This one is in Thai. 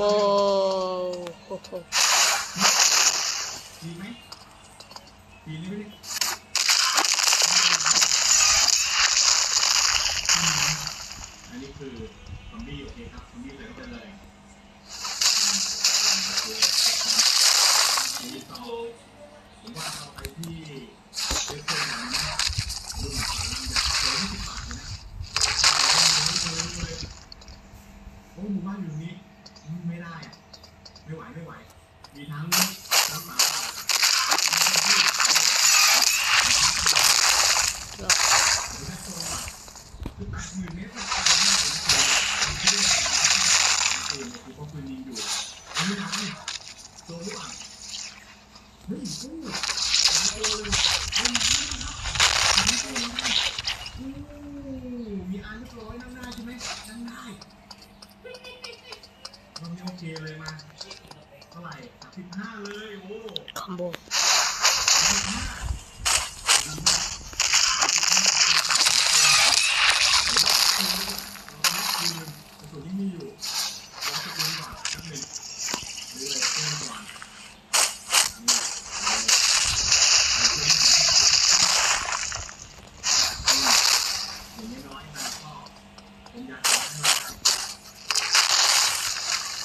ว้าวโอ้โหดีไหมดีไหมอันนี้คือซอมบี้โอเคครับซอมบี้ใส่เข้าไปเลยนี่ต่อผมว่าเราไปที่เว็บไซต์ของนะรุ่นสามมันจะเจอที่สิบบาทเลยนะโอ้หมู่บ้านอยู่นี้ไม่ได้ ไม่ไหวไม่ไหว มีทั้งทั้งหมาป่าคือแปดหมื่นเมตรมันเลยนะคือปืนคือพกปืนยิงอยู่ไม่ทันโดนหรือเปล่าเฮ้ยโอ้ตายตัวเลยเฮ้ยนี่ครับนี่ตัวนะโอ้มีอันเรียบร้อยนั่งได้ใช่ไหมนั่งได้ มันไม่โอเคเลยมาเท่าไหร่สิบห้าเลยโอ้คอมโบสามสิบห้าดีมากคืนกระสุนที่มีอยู่รอสักคืนก่อนสักหนึ่งหรืออะไรเพิ่มก่อนนี่อย่างน้อยๆนะก็ผมอยากให้เรา